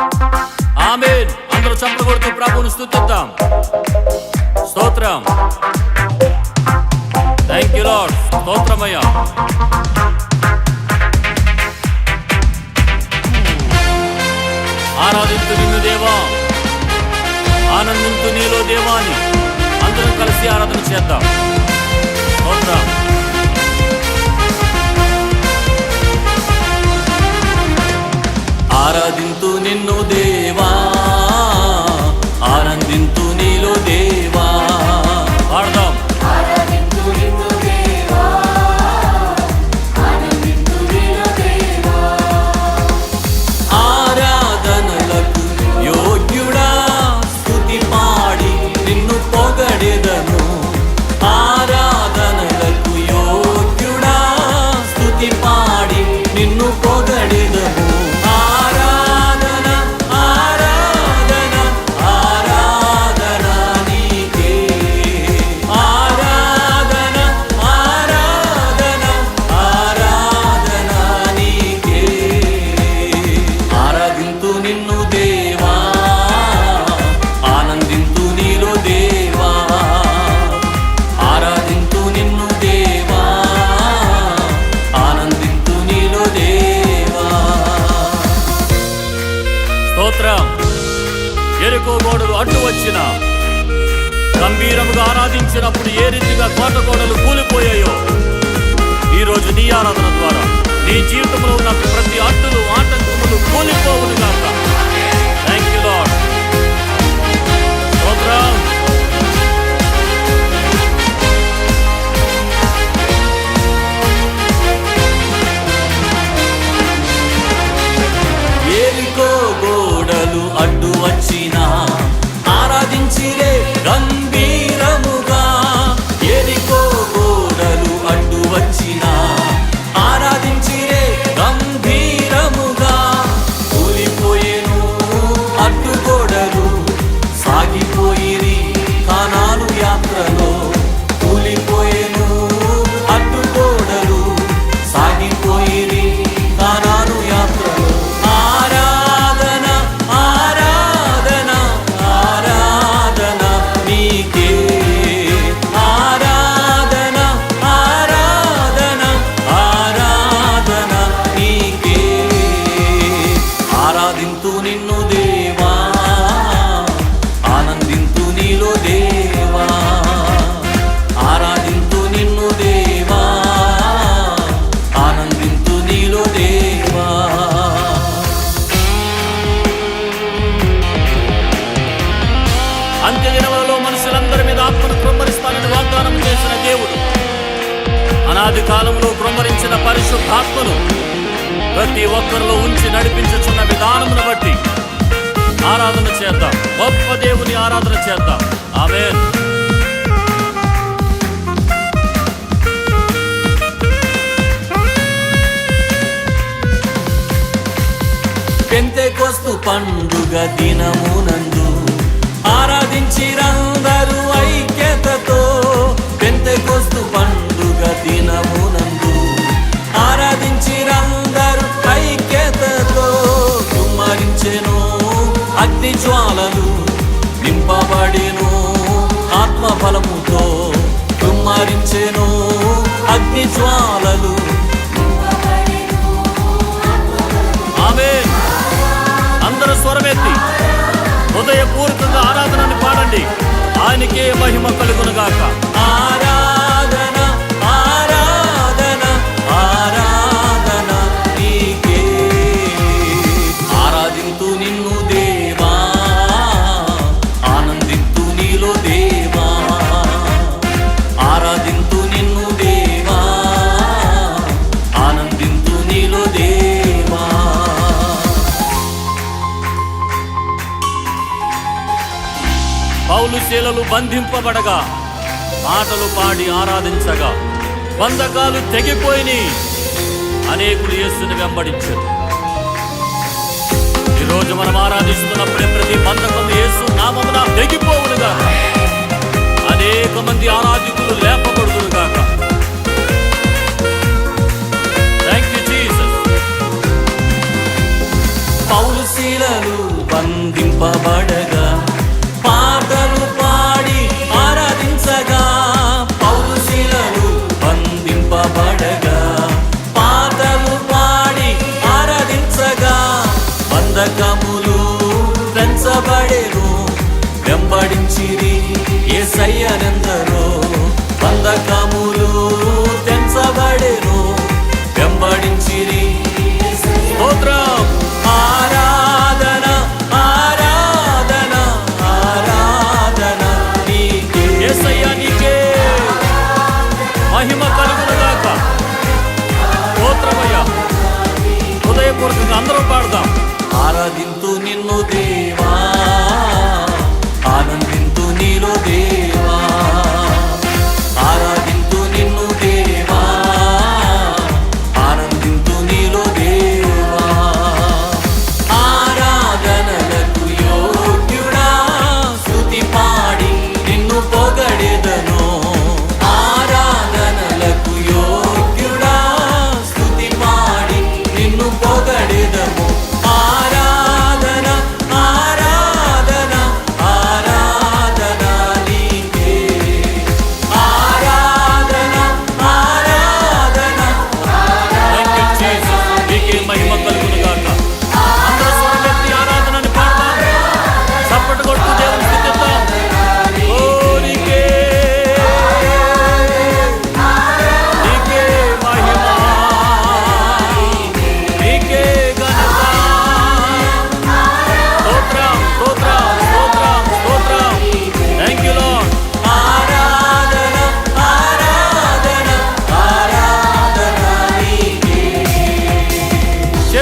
Amen. అందరూ చప్పలు కొడుతూ ప్రభువును స్తుతిద్దాం. స్తోత్రం. థ్యాంక్ యూ లాడ్ స్తోత్రమయ్యా. ఆరాధించు నిన్ను దేవా. ఆనందించు నీలో దేవాని అందరం కలిసి ఆరాధన చేద్దాం. స్తోత్రం. ఆరాధింతు నిన్ను దేవా. స్తోత్రం. ఎరుకో గోడలు అడ్డు వచ్చిన గంభీరముగా ఆరాధించినప్పుడు ఏ రీతిగా కోట గోడలు కూలిపోయాయో ఈ రోజు నీ ఆరాధన ద్వారా. నీ జీవితంలో ఉన్న ప్రతి అడ్డులు ఆటంకములు కూలి కాలంలో కృంగరించిన పరిశుద్ధాత్మను ప్రతి ఒక్కరిలో ఉంచి నడిపించుచున్న విధానమును బట్టి ఆరాధన చేద్దాం. గొప్ప దేవుని ఆరాధన చేద్దాం. ఆమేన్. పెంతెకొస్తు పండుగ దినమునందు ఆరాధించిరా కుమ్మరించెను అగ్ని జ్వాలలు. ఆమేన్. అందరూ స్వరమెత్తి హృదయపూర్వకంగా ఆరాధనని పాడండి. ఆయనకే మహిమ కలుగునుగాక. ఆరాధన శీలలు బంధింపబడగా పాటలు పాడి ఆరాధించగా బంధకాలు తెగిపోయిని అనేకులు యేసుని వెంబడించారు. ఈరోజు మనం ఆరాధిస్తున్నప్పుడే ప్రతి బంధకం యేసు నామమున తెగిపోవునుగా.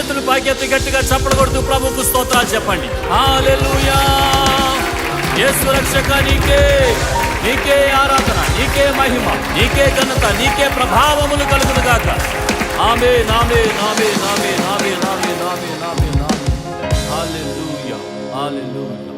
చేతులు పైకెత్తి గట్టిగా చప్పడ కొడుతూ ప్రభుకు స్తోత్రాలు చెప్పండి. యేసు రక్షక నీకే నీకే ఆరాధన నీకే మహిమ నీకే ఘనత నీకే ప్రభావములు కలుగును గాక. ఆమె నామే నామే నామే నామే నామే నామే నామే నామే హల్లెలూయా హల్లెలూయా.